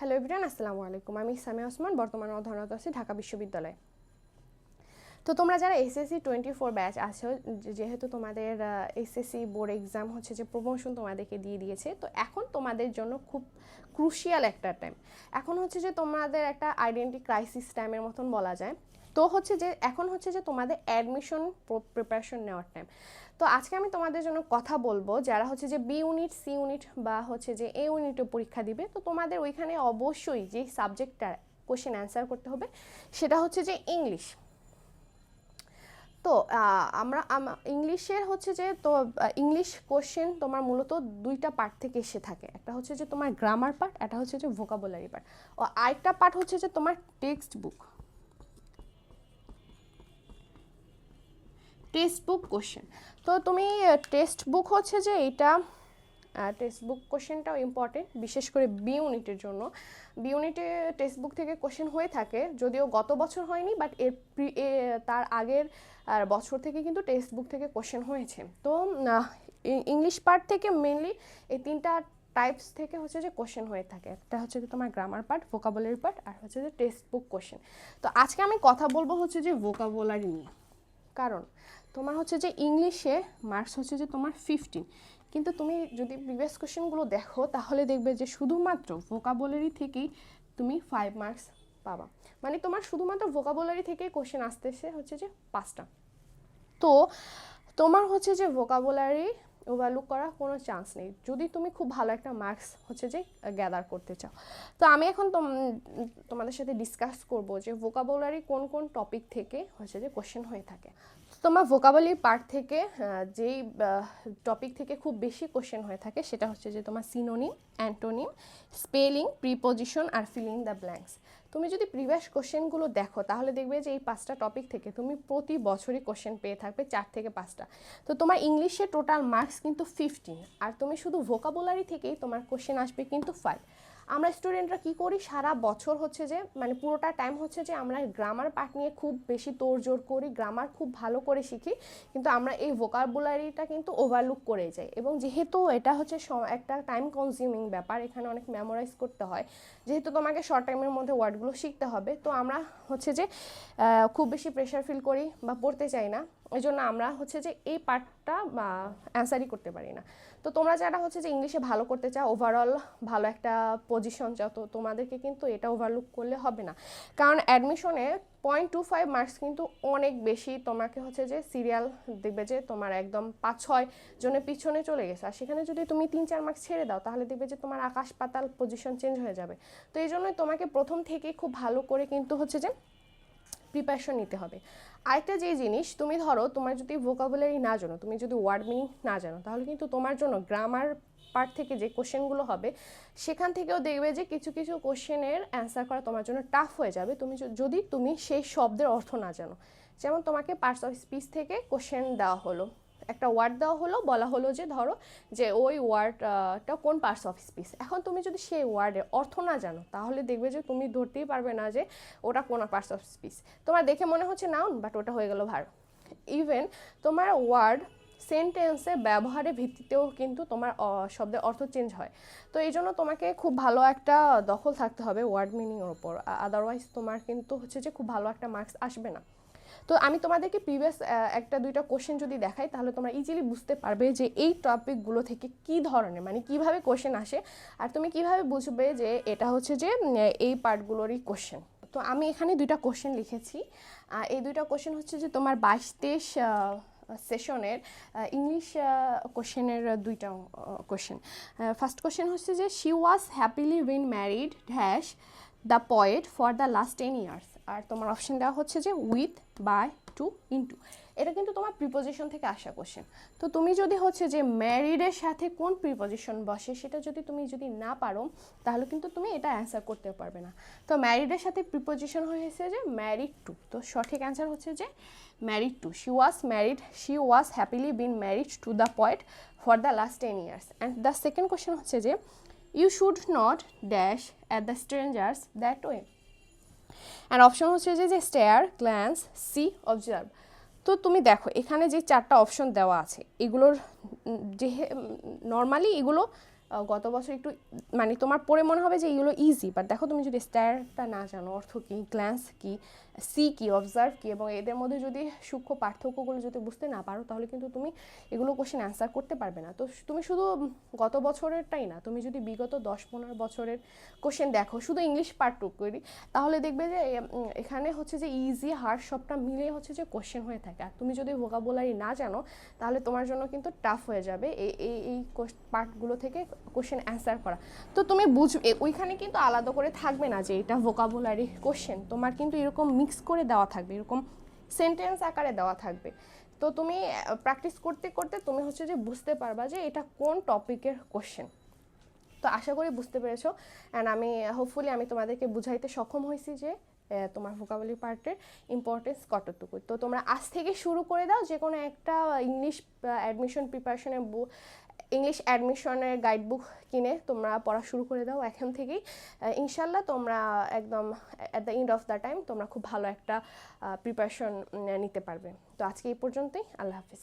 Hello everyone আসসালামু আলাইকুম আমি সামিয়া ওসমান বর্তমানে অধ্যয়নরত আছি ঢাকা বিশ্ববিদ্যালয়ে তো তোমরা যারা এসএসসি টোয়েন্টি ফোর ব্যাচ আছো যেহেতু তোমাদের এসএসসি বোর্ড এক্সাম হচ্ছে যে প্রমোশন তোমাদেরকে দিয়ে দিয়েছে, তো এখন তোমাদের জন্য খুব ক্রুশিয়াল একটা টাইম এখন হচ্ছে যে তোমাদের একটা আইডেন্টি ক্রাইসিস টাইমের মতন বলা যায়। তো হচ্ছে যে, এখন হচ্ছে যে তোমাদের অ্যাডমিশন প্রিপারেশন নেওয়ার টাইম তো আজকে আমি তোমাদের জন্য কথা বলব যারা হচ্ছে যে বি ইউনিট সি ইউনিট বা হচ্ছে যে এ ইউনিটে পরীক্ষা দিবে। তো তোমাদের ওইখানে অবশ্যই যে সাবজেক্টটা কোশ্চেন অ্যান্সার করতে হবে, সেটা হচ্ছে যে ইংলিশ তো আমরা ইংলিশের হচ্ছে যে তো ইংলিশ কোশ্চেন তোমার মূলত দুইটা পার্ট থেকে এসে থাকে। একটা হচ্ছে যে তোমার গ্রামার পার্ট একটা হচ্ছে যে ভোকাবুলারি পার্ট ও আরেকটা পার্ট হচ্ছে যে তোমার text book text book question. তো তুমি টেক্সট বুক হচ্ছে যে এটা টেক্সট বুক কোশ্চেনটাও ইম্পর্টেন্ট বিশেষ করে বি ইউনিটের জন্য। বি ইউনিটে টেক্সট বুক থেকে কোশ্চেন হয়ে থাকে, যদিও গত বছর হয়নি বাট এর তার আগের বছর থেকে কিন্তু টেক্সট বুক থেকে কোশ্চেন হয়েছে। তো ইংলিশ পার্ট থেকে মেনলি এই তিনটা টাইপস থেকে হচ্ছে যে কোশ্চেন হয়ে থাকে। একটা হচ্ছে যে তোমার গ্রামার পার্ট ভোকাবুলারি পার্ট আর হচ্ছে যে টেক্সট বুক কোশ্চেন। তো আজকে আমি কথা বলব হচ্ছে যে ভোকাবুলারি নিয়ে। কারণ তোমার হচ্ছে যে ইংলিশে মার্কস হচ্ছে যে তোমার ফিফটিন কিন্তু তুমি যদি প্রিভিয়াস কোশ্চেনগুলো দেখো, তাহলে দেখবে যে শুধুমাত্র ভোকাবুলারি থেকেই তুমি ফাইভ মার্কস পাবা। মানে তোমার শুধুমাত্র ভোকাবুলারি থেকে কোশ্চেন আসতেছে হচ্ছে যে পাঁচটা। তো তোমার হচ্ছে যে ভোকাবুলারি ওভারলুক করার কোনো চান্স নেই। যদি তুমি খুব ভালো একটা মার্কস হচ্ছে যে গ্যাদার করতে চাও। তো আমি এখন তোম- তোমাদের সাথে ডিসকাস করব যে ভোকাবুলারি কোন কোন টপিক থেকে হচ্ছে যে কোশ্চেন হয়ে থাকে। তোমার ভোকাবুলারি পার্ট থেকে যেই টপিক থেকে খুব বেশি কোশ্চেন হয়ে থাকে, সেটা হচ্ছে যে তোমার সিনোনিম অ্যান্টোনিম স্পেলিং প্রিপোজিশন আর ফিলিং দ্য ব্ল্যাঙ্কস তুমি যদি প্রিভিয়াস কোশ্চেনগুলো দেখো, তাহলে দেখবে যে এই পাঁচটা টপিক থেকে তুমি প্রতি বছরই কোশ্চেন পেয়ে থাকবে চার থেকে পাঁচটা। তো তোমার ইংলিশে টোটাল মার্কস কিন্তু ফিফটিন আর তুমি শুধু ভোকাবুলারি থেকেই তোমার কোশ্চেন আসবে কিন্তু ফাইভ আমরা স্টুডেন্টরা কি করি? সারা বছর হচ্ছে যে মানে পুরোটা টাইম হচ্ছে যে, আমরা গ্রামার পার্ট নিয়ে খুব বেশি তোড়জোড় করি গ্রামার খুব ভালো করে শিখি, কিন্তু আমরা এই ভোকাবুলারিটা কিন্তু ওভারলুক করে যাই। এবং যেহেতু এটা হচ্ছে একটা টাইম কনজিউমিং ব্যাপার, এখানে অনেক মেমোরাইজ করতে হয়, যেহেতু তোমাকে শর্ট টাইমের মধ্যে ওয়ার্ডগুলো শিখতে হবে, তো আমরা হচ্ছে যে খুব বেশি প্রেশার ফিল করি বা পড়তে চাই না। এই জন্য আমরা হচ্ছে যে এই পার্টটা অ্যান্সারই করতে পারি না। তো তোমরা যারা হচ্ছে যে ইংলিশে ভালো করতে চাও ওভারঅল ভালো একটা পজিশন চাও, তো তোমাদেরকে কিন্তু এটা ওভারলুক করলে হবে না। কারণ অ্যাডমিশনে পয়েন্ট টু ফাইভ মার্কস কিন্তু অনেক বেশি তোমাকে হচ্ছে যে সিরিয়াল দেখবে যে তোমার একদম পাঁচ ছয় জনের পিছনে চলে গেছে। আর সেখানে যদি তুমি তিন চার মার্কস ছেড়ে দাও, তাহলে দেখবে যে তোমার আকাশ পাতাল পজিশন চেঞ্জ হয়ে যাবে। তো এই জন্যই তোমাকে প্রথম থেকে খুব ভালো করে কিন্তু হচ্ছে যে প্রিপারেশন নিতে হবে। আরেকটা যে জিনিস, তুমি ধরো তোমার যদি ভোকাবুলারি না জানো, তুমি যদি ওয়ার্ড মিনিং না জানো, তাহলে কিন্তু তোমার জন্য গ্রামার পার্ট থেকে যে কোশ্চেনগুলো হবে, সেখান থেকেও দেখবে যে কিছু কিছু কোশ্চেনের অ্যান্সার করা তোমার জন্য টাফ হয়ে যাবে। তুমি যদি তুমি সেই শব্দের অর্থ না জানো। যেমন তোমাকে পার্টস অফ স্পিচ থেকে কোশ্চেন দেওয়া হলো। একটা ওয়ার্ড দেওয়া হলো, বলা হলো যে, ধরো যে, ওই ওয়ার্ডটা কোন পার্টস অফ স্পিচ এখন তুমি যদি সেই ওয়ার্ডের অর্থ না জানো, তাহলে দেখবে যে, তুমি ধরতেই পারবে না যে, ওটা কোন পার্টস অফ স্পিচ তোমার দেখে মনে হচ্ছে নাউন বাট ওটা হয়ে গেল ভার ইভেন তোমার ওয়ার্ড সেন্টেন্সে ব্যবহারের ভিত্তিতেও কিন্তু তোমার শব্দের অর্থ চেঞ্জ হয়। তো এই জন্য তোমাকে খুব ভালো একটা দখল থাকতে হবে ওয়ার্ড মিনিংয়ের ওপর আদারওয়াইজ তোমার কিন্তু হচ্ছে যে, খুব ভালো একটা মার্কস আসবে না। তো আমি তোমাদেরকে প্রিভিয়াস একটা, দুইটা কোশ্চেন যদি দেখাই, তাহলে তোমরা ইজিলি বুঝতে পারবে যে এই টপিকগুলো থেকে কি ধরনের মানে কীভাবে কোশ্চেন আসে আর তুমি কীভাবে বুঝবে যে এটা হচ্ছে যে এই পার্টগুলোরই কোশ্চেন তো আমি এখানে দুইটা কোশ্চেন লিখেছি। এই দুইটা কোশ্চেন হচ্ছে যে তোমার বাইশ তেইশ সেশনের ইংলিশ কোশ্চেনের দুইটা কোশ্চেন ফার্স্ট কোশ্চেন হচ্ছে যে she was happily been married dash the poet for the last ten years আর তোমার অপশন দেওয়া হচ্ছে যে উইথ বাই টু ইনটু এটা কিন্তু তোমার প্রিপোজিশন থেকে আসা কোশ্চেন তো তুমি যদি হচ্ছে যে ম্যারিডের সাথে কোন প্রিপোজিশন বসে সেটা যদি তুমি যদি না পারো, তাহলে কিন্তু তুমি এটা অ্যান্সার করতে পারবে না। তো ম্যারিডের সাথে প্রিপোজিশন হয়েছে যে ম্যারিড টু তো সঠিক অ্যান্সার হচ্ছে যে married to she was married she was happily been married to the poet for the last ten years and the second question হচ্ছে যে you should not dash at the strangers that way and option হচ্ছে যে যে stair glance C observe তো তুমি দেখো, এখানে যে চারটা অপশন দেওয়া আছে, এগুলোর যে নর্মালি এগুলো গত বছর একটু মানে তোমার পড়ে মনে হবে যে এগুলো ইজি বাট দেখো তুমি যদি স্ট্যারটা না জানো, অর্থ কী গ্ল্যান্স কী সি কি অবজার্ভ কি, এবং এদের মধ্যে যদি সূক্ষ্ম পার্থক্যগুলো যদি বুঝতে না পারো, তাহলে কিন্তু তুমি এগুলো কোশ্চেন অ্যান্সার করতে পারবে না। তো তুমি শুধু গত বছরেরটাই না, তুমি যদি বিগত দশ পনেরো বছরের কোশ্চেন দেখো, শুধু ইংলিশ পার্টটুক করি, তাহলে দেখবে যে এখানে হচ্ছে যে ইজি হার্ড সবটা মিলে হচ্ছে যে কোশ্চেন হয়ে থাকে। আর তুমি যদি ভোকাবুলারি না জানো, তাহলে তোমার জন্য কিন্তু টাফ হয়ে যাবে। এই এই পার্টগুলো থেকে কোশ্চেন অ্যান্সার করা। তো তুমি বুঝবে ওইখানে কিন্তু আলাদা করে থাকবে না যে এটা ভোকাবুলারি কোশ্চেন তোমার কিন্তু এরকম মিক্স করে দেওয়া থাকবে, এরকম সেন্টেন্স আকারে দেওয়া থাকবে। তো তুমি প্র্যাকটিস করতে করতে তুমি হচ্ছে যে বুঝতে পারবা যে এটা কোন টপিকের কোশ্চেন তো আশা করি বুঝতে পেরেছ। অ্যান্ড আমি হোপফুলি আমি তোমাদেরকে বুঝাইতে সক্ষম হয়েছি যে তোমার ভোকাবুলারি পার্টের ইম্পর্টেন্স কতটুকু। তো তোমরা আজ থেকে শুরু করে দাও যে কোনো একটা ইংলিশ অ্যাডমিশন প্রিপারেশনের ইংলিশ অ্যাডমিশনের গাইডবুক কিনে তোমরা পড়া শুরু করে দাও এখন থেকেই। ইনশাল্লাহ তোমরা একদম at the end of the time তোমরা খুব ভালো একটা প্রিপারেশন নিতে পারবে। তো আজকে এই পর্যন্তই, আল্লাহ হাফিজ।